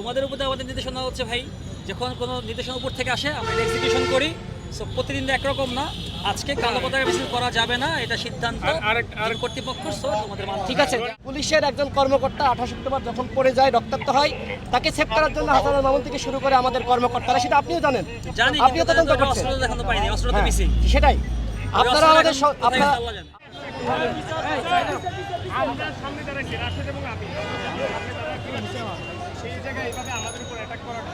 তোমাদের উপরে আমাদের নির্দেশনা হচ্ছে ভাই যখন কোনো নির্দেশনা উপর থেকে আসে আমরা এক্সিকিউশন করি। সো প্রতিদিন তো একরকম না। আজকে কালো পতাকা মিছিল করা যাবে না এটা সিদ্ধান্ত জিম কর্তৃপক্ষ সো তোমাদের মানতে ঠিক আছে। পুলিশের একজন কর্মকর্তা আঠাশ অক্টোবর যখন পড়ে যায় রক্তাক্ত হয় তাকে সেভ করার জন্য হাসানুল মামুন থেকে শুরু করে আমাদের কর্মকর্তারা সেটা আপনিও জানেন। জানি আপনিও তদন্ত করছেন। অস্ত্র এখনও পাইনি অস্ত্র তো হ্যাঁ, মিসিং। সেটাই। আপনারা আমাদের আপনারা আমরা সামনে যারা আছি, রাশেদ এবং আমি। সামনে যারা কি সেই জায়গায় এইভাবে আমাদের উপর অ্যাটাক করাটা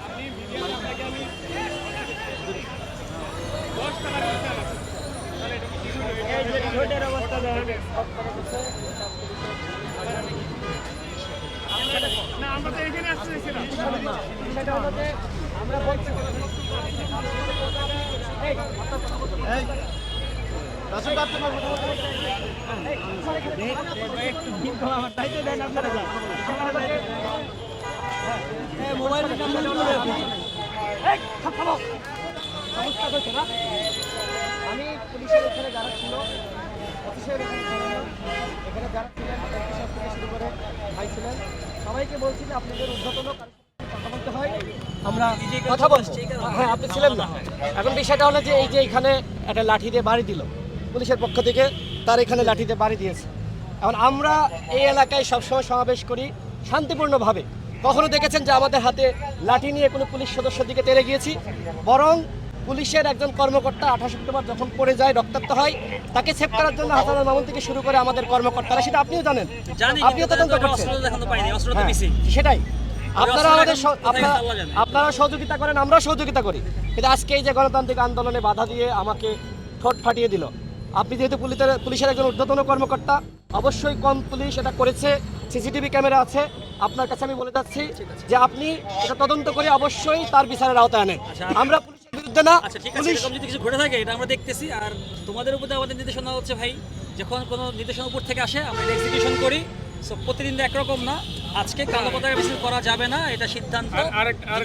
আপনি আপনাকে আমি দশ না আমরা তো এখানে আসতে চাইছিলাম আমরা বলছি। আমি পুলিশের এখানে যারা ছিল অফিসের এখানে যারা ছিলেন থেকে শুরু করে ভাই ছিলেন সবাইকে বলছি যে আপনাদের কথা বলতে আমরা কথা বলছি। হ্যাঁ আপনি ছিলেন না। এখন বিষয়টা হলো যে এই যে এখানে একটা লাঠি দিয়ে বাড়ি দিল। পুলিশের পক্ষ থেকে তার এখানে লাঠিতে বাড়ি দিয়েছে। এখন আমরা এই এলাকায় সবসময় সমাবেশ করি শান্তিপূর্ণভাবে। কখনো দেখেছেন যে আমাদের হাতে লাঠি নিয়ে কোনো পুলিশ সদস্যের দিকে তেড়ে গিয়েছি? বরং পুলিশের একজন কর্মকর্তা আঠাশ অক্টোবর যখন পড়ে যায় রক্তাক্ত হয় তাকে সেভ করার জন্য হাসানুল মামুন থেকে শুরু করে আমাদের কর্মকর্তারা। সেটা আপনিও জানেন। আপনিও তদন্ত করছেন। হ্যাঁ, সেটাই। আপনারা আমাদের আপনারা আপনারা সহযোগিতা করেন আমরাও সহযোগিতা করি। কিন্তু আজকে এই যে গণতান্ত্রিক আন্দোলনে বাধা দিয়ে আমাকে ঠোঁট ফাটিয়ে দিল। আপনি যেহেতু পুলিশের পুলিশের একজন ঊর্ধ্বতন কর্মকর্তা অবশ্যই কম পুলিশ এটা করেছে সিসিটিভি ক্যামেরা আছে। আপনার কাছে আমি বলে যাচ্ছি যে আপনি এটা তদন্ত করে অবশ্যই তার বিচারের আওতায় আনেন। আচ্ছা, আমরা পুলিশের বিরুদ্ধে না আচ্ছা পুলিশ যদি কিছু ঘটে থাকে এটা আমরা দেখতেছি। আর তোমাদের উপরে আমাদের নির্দেশনা হচ্ছে ভাই যখন কোনো নির্দেশনা উপর থেকে আসে আমরা এক্সিকিউশন করি। সো প্রতিদিন তো একরকম না। আজকে কালো পতাকা মিছিল করা যাবে না এটা সিদ্ধান্ত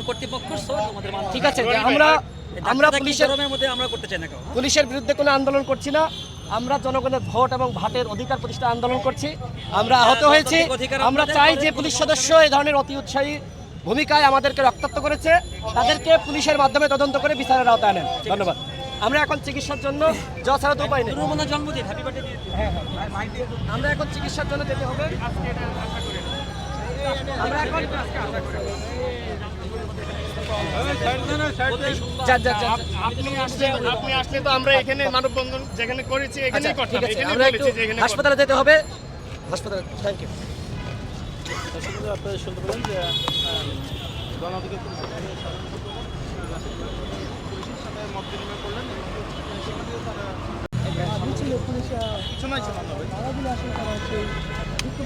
কর্তৃপক্ষ ঠিক আছে আমরা আমরা পুলিশের মধ্যে আমরা করতে চাই না পুলিশের বিরুদ্ধে কোনো আন্দোলন করছি না। আমরা জনগণের ভোট এবং ভাটের অধিকার প্রতিষ্ঠা আন্দোলন করছি। আমরা আহত হ্যাঁ, হয়েছি আমরা চাই যে পুলিশ সদস্য এই ধরনের অতি উৎসাহী ভূমিকায় আমাদেরকে রক্তাক্ত করেছে। তাদেরকে পুলিশের মাধ্যমে তদন্ত করে বিচারের আওতায় আনেন। ধন্যবাদ। আমরা এখন চিকিৎসার জন্য যথাযথ তো উপায় নেই। জন্মদিন হ্যাপি বার্থডে আমরা এখন চিকিৎসার জন্য যেতে হবে। আপনি আসলে তো আমরা এখানে মানববন্ধন যেখানে করেছি আচ্ছা এখানেই বলেছি যে এখানে হাসপাতালে যেতে হবে। হাসপাতালে থ্যাংক ইউ আপনারা শুনতে পেলেন যে সাথে মত বিনিময় করলেন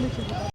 কিছু নয়